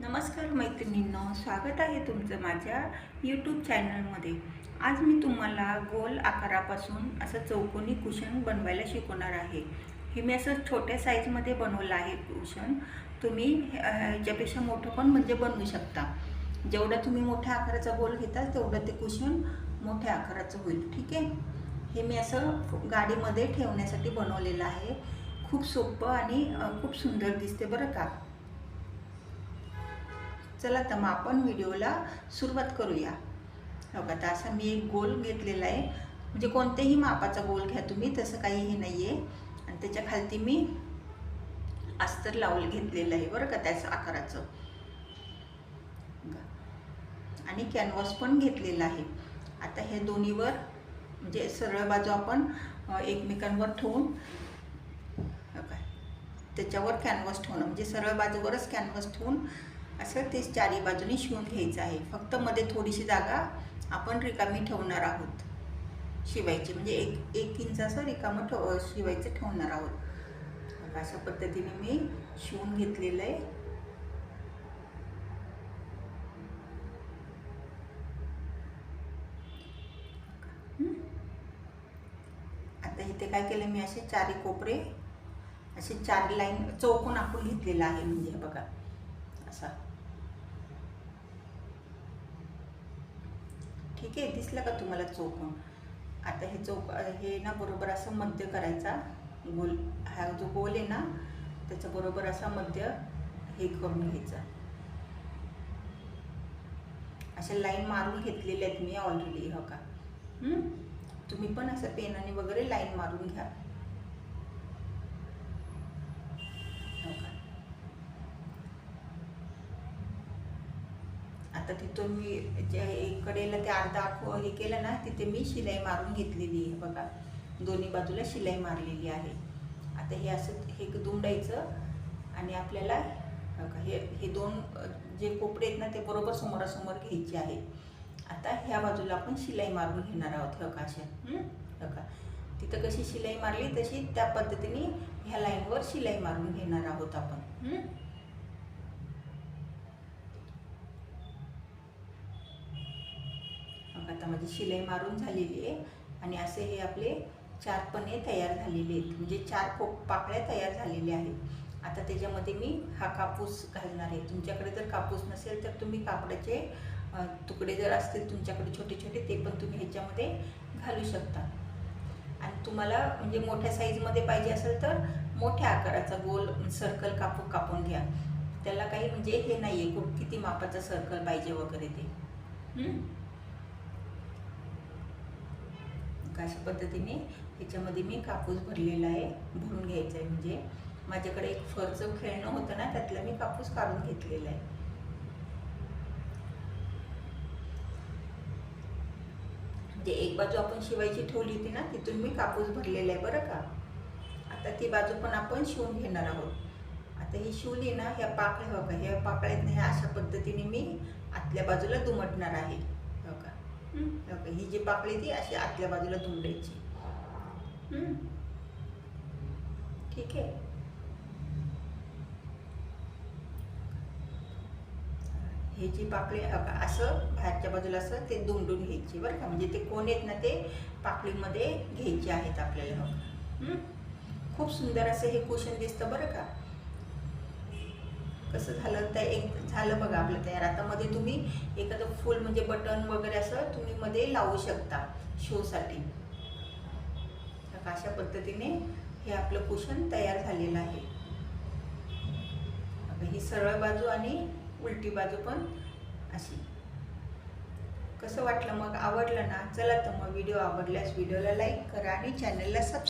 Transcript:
नमस्कार मैत्रिणींनो स्वागत आहे तुमचं माझ्या यूट्यूब चॅनलमध्ये आज मी तुम्हाला गोल आकारापासून असं चौकोनी कुशन बनवायला शिकवणार आहे. हे मी असं छोट्या साईजमध्ये बनवलं आहे कुशन. तुम्ही ह्याच्यापेक्षा मोठं पण म्हणजे बनवू शकता. जेवढं तुम्ही मोठ्या आकाराचा गोल घेता तेवढं ते कुशन मोठ्या आकाराचं होईल. ठीक आहे? हे मी असं गाडीमध्ये ठेवण्यासाठी बनवलेलं आहे. खूप सोपं आणि खूप सुंदर दिसते बरं का? चला तर मग आपण व्हिडिओला सुरुवात करूया. हो का तर असा मी एक गोल घेतलेला आहे. म्हणजे कोणत्याही मापाचा गोल घ्या तुम्ही तसं काही हे नाही आहे आणि त्याच्या खालती मी अस्तर लावलं घेतलेलं आहे बरं का त्याचं आकाराचं. आणि कॅनव्हास पण घेतलेला आहे. आता हे दोन्हीवर म्हणजे सरळ बाजू आपण एकमेकांवर ठेवून हो का त्याच्यावर कॅनव्हास ठेवणं म्हणजे सरळ बाजूवरच कॅनव्हास ठेवून असं ते चारी बाजूने शिवून घ्यायचं आहे. फक्त मध्ये थोडीशी जागा आपण रिकामी ठेवणार आहोत. शिवायची म्हणजे एक एक इंच असं रिकामं ठेव शिवायचं ठेवणार आहोत. अशा पद्धतीने मी शिवून घेतलेलं आहे. आता इथे काय केलं मी असे चारी कोपरे असे चार लाईन चौकोन आपण घेतलेला आहे. म्हणजे हे बघा असा. ठीक आहे दिसलं का तुम्हाला चौकोन आता हे चौक हे ना बरोबर असं मध्य करायचा गोल हा जो गोल आहे ना त्याच्याबरोबर असा मध्य हे करून घ्यायचा. अशा लाईन मारून घेतलेल्या आहेत मी ऑलरेडी हो का? तुम्ही पण असं पेनाने वगैरे लाईन मारून घ्या हो का आता तिथून मी जे कडेला ते अर्धा आखो हे केलं ना तिथे मी शिलाई मारून घेतलेली आहे बघा. दोन्ही बाजूला शिलाई मारलेली आहे. आता हे असं हे दुमडायचं आणि आपल्याला हे हे दोन जे कोपडे आहेत ना ते बरोबर समोरासमोर घ्यायचे आहे. आता ह्या बाजूला आपण शिलाई मारून घेणार आहोत हका अशा. हका तिथं कशी शिलाई मारली तशी त्या पद्धतीने ह्या लाईनवर शिलाई मारून घेणार आहोत आपण हं? मग आता माझी शिलाई मारून झालेली आहे. आणि असे हे आपले चार पणे तयार झालेले आहेत. म्हणजे चार कोप पाकळ्या तयार झालेल्या आहेत. आता त्याच्यामध्ये मी हा कापूस घालणार आहे. तुमच्याकडे जर कापूस नसेल तर तुम्ही कापडाचे तुकडे जर असतील तुमच्याकडे छोटे छोटे ते पण तुम्ही ह्याच्यामध्ये घालू शकता. आणि तुम्हाला म्हणजे मोठ्या साईजमध्ये पाहिजे असेल तर मोठ्या आकाराचा गोल सर्कल कापू कापून घ्या. त्याला काही म्हणजे हे नाही आहे किती मापाचं सर्कल पाहिजे वगैरे ते हं? अशा पद्धतीने ह्याच्यामध्ये मी कापूस भरलेला आहे भरून घ्यायचा आहे. म्हणजे माझ्याकडे एक फरचं खेळणं होतं ना त्यातला मी कापूस काढून घेतलेला आहे. म्हणजे एक बाजू आपण शिवायची ठेवली होती ना तिथून मी कापूस भरलेला आहे बरं का? आता ती बाजू पण आपण शिवून घेणार आहोत. आता ही शिवली ना ह्या पाकळ्या हो का ह्या पाकळ्यात ह्या अशा पद्धतीने मी आतल्या बाजूला दुमटणार आहे. हो जी पाकळी ती अशी आतल्या बाजूला दुमडायची हं? ठीक आहे. हे जी पाकळी असं बाहेरच्या बाजूला असं ते दुमडून घ्यायची बरं का. म्हणजे ते कोण आहेत ना ते पाकळीमध्ये घ्यायचे आहेत आपल्याला? खूप सुंदर असं हे कुशन दिसतं बरं का. कसं झालं तर एक झालं बघा आपलं तयार. आता मध्ये तुम्ही एखादं फुल म्हणजे बटन वगैरे असं तुम्ही मध्ये लावू शकता शोसाठी. अशा पद्धतीने हे आपलं कुशन तयार झालेलं आहे. ही सरळ बाजू आणि उलटी बाजू पण अशी. कसं वाटलं मग? आवडलं ना? चला तर मग व्हिडिओ आवडल्यास व्हिडिओला लाईक करा आणि चॅनलला सबस्क्राईब